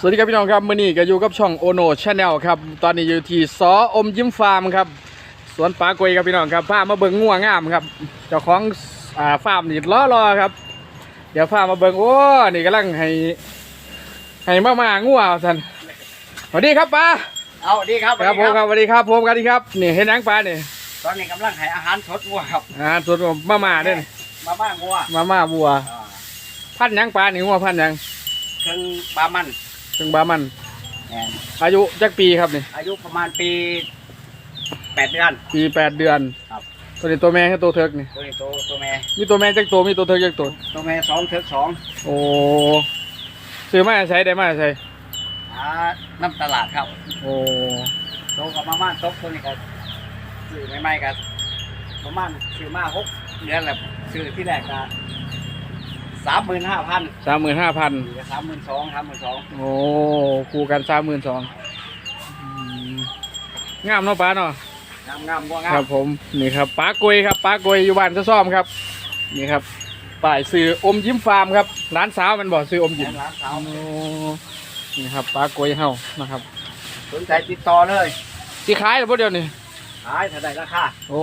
สวัสดีครับพี่น้องครับมื่อนี้ก็อยู่กับช่องโอโนชาแนลครับตอนนี้อยู่ที่สออมยิ้มฟาร์มครับสวนปลากวยครับพี่น้องครับพามาเบิ่งงัวงามครับเจ้าของอ่าฟาร์มนี่ล้อรอครับ เดี๋ยวพามาเบิ่งโอ้นี่กำลังให้ให้มามางัวท่านสวัสดีครับป้าเอาดีครับครับผมครับสวัสดีครับผมครับดีครับนี่เห็นหนังปลาเนี่ยตอนนี้กำลังให้อาหารสดวัวครับอ่าส่วนผมมามาเนี่ยมาบ้างวัวมามาบัวอ่าพันหยังปลานี่งัวพันหยังเครื่องปลามัน ถึงบามัน แม่นอายุจักปีครับนี่อายุประมาณปีแปดเดือน ปีแปดเดือนครับ ตัวนี้ตัวแม่คือตัวเทิกนี่ตัวนี้ตัวตัวแม่มีตัวแม่จักตัวมีตัวเทิกจักตัวตัวแม่สองเทิกสองโอ้ซื้อมาใช้ได้มาใช้หาน้ำตลาดครับโอ้โตกับมาม่าตกตัวนี้ก็ซื้อใหม่ๆกันประมาณซื้อมาหกเดือนแหละซื้อที่แรกก็ สามหมื่นห้าพันสามหมื่นห้าพันสามหมื่นสองสามหมื่นสองโอ้คู่กันสามหมื่นสองงามเนาะป้าเนาะงามงามวัวงาครัมบผมนี่ครับป้ากวยครับป้ากวยอยู่บ้านจะซ่อมครับ นี่ครับป้ายซื้ออมยิ้มฟาร์มครับร้านสาวมันบอกซื้ออมยิ้มร้านสาวโอ้นี่ครับป้ากวยเฮานะครับสนใจติดต่อเลยที่ขายหรือเปล่าเดี๋ยวนี้ขายเท่าไหร่ราคาโอ้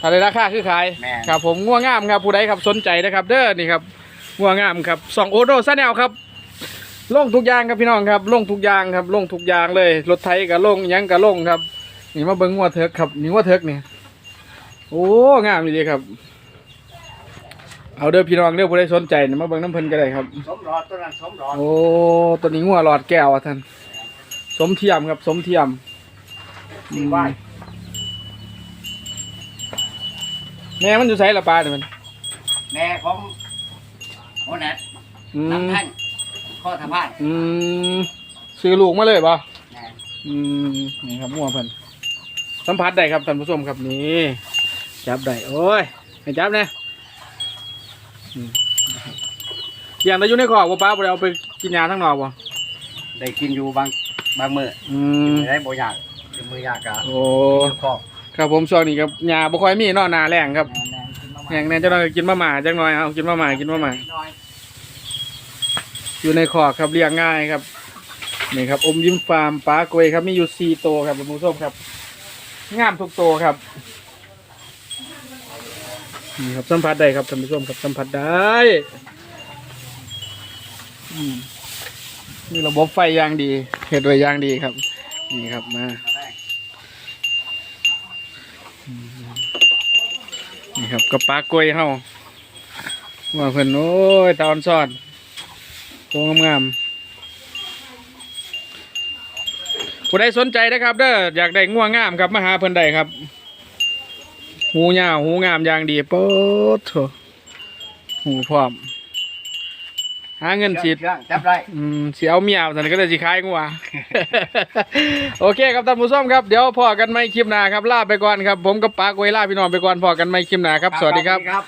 ถ้าได้ราคาคือขายแม่น ครับผมง่วงงามครับผู้ใดครับสนใจนะครับ เด้อนี่ครับง่วงงามครับสองโอโดซาแนลครับลงทุกอย่างครับพี่น้องครับลงทุกอย่างครับลงทุกอย่างเลยรถไถกับลงหยังกับลงครับ นี่มาเบิ้งงัวเถิกครับนี่งัวเถิกนี่โอ้งามดีครับ เอาเด้อพี่น้องเด้อผู้ใดสนใจนี่มาเบิ้งน้ำเพิ่นก็ได้ครับ สมรอดตัวนั้นสมรอดโอ้ตัวนี้งัวหลอดแก้วอะท่านสมเทียมครับ สมเทียม สี่ไหว แม่มันอยู่ไสละปลาเนี่ยมัน แม่ของโอแนทอืน้ำมแท่งข้อทพานอืมซื้อลูกมาเลยป่ะแม่อืม นี่ครับมั่วเพิ่นสัมผัสได้ครับท่านผู้ชมครับนี่จับได้โอ้ยให้จับเนี่ยอืมอย่างเราอยู่ในคอกบ่ป้าบ่ได้เอาไปกินยาทั้งนอกบ่ได้กินอยู่บางบางมืออืมได้บ่อยากกินมือยากกะโอ้คอก ครับผมช่วงนี้ครับยาบ่ค่อยมีเนอหนาแรงครับแม่กินาแห้งแน่เจ้าหน่อยกินมาหมาจังหน่อยเอากินมาหมากินมาหมาอยอยู่ในคอกครับเลี้ยงง่ายครับนี่ครับ อมยิ้มฟาร์มป้ากวยครับมีอยู่สี่ตัวครับผู้ชมครับงามทุกตัวครับนี่ครับสัมผัสได้ครับท่านผู้ชมครับสัมผัสได้อืมนี่ระบบไฟอย่างดีเห็ดไว้อย่างดีครับ นี่ครับมา นี่ครับกระปากล้วยเฮาว่าเพิ่นโอ้ยตอนซ่อนโตงามๆผู้ใดสนใจนะครับเด้ออยากได้ง่วงงามครับมาหาเพิ่นได้ครับ หูยาวหูงามอย่างดีโป๊ดโถหูพร้อม หาเงินสิเครื่องจับได้อืมเสียวเมียวสันก็เลยสิคล้ายงัว โอเคครับท่านผู้ชมครับเดี๋ยวพอกันไม่คลิปหน้าครับลาไปก่อนครับ ผมกับปากไว้ลาพี่น้องไปก่อนพอกันไม่คลิปหน้าครับสวัสดีครับครับ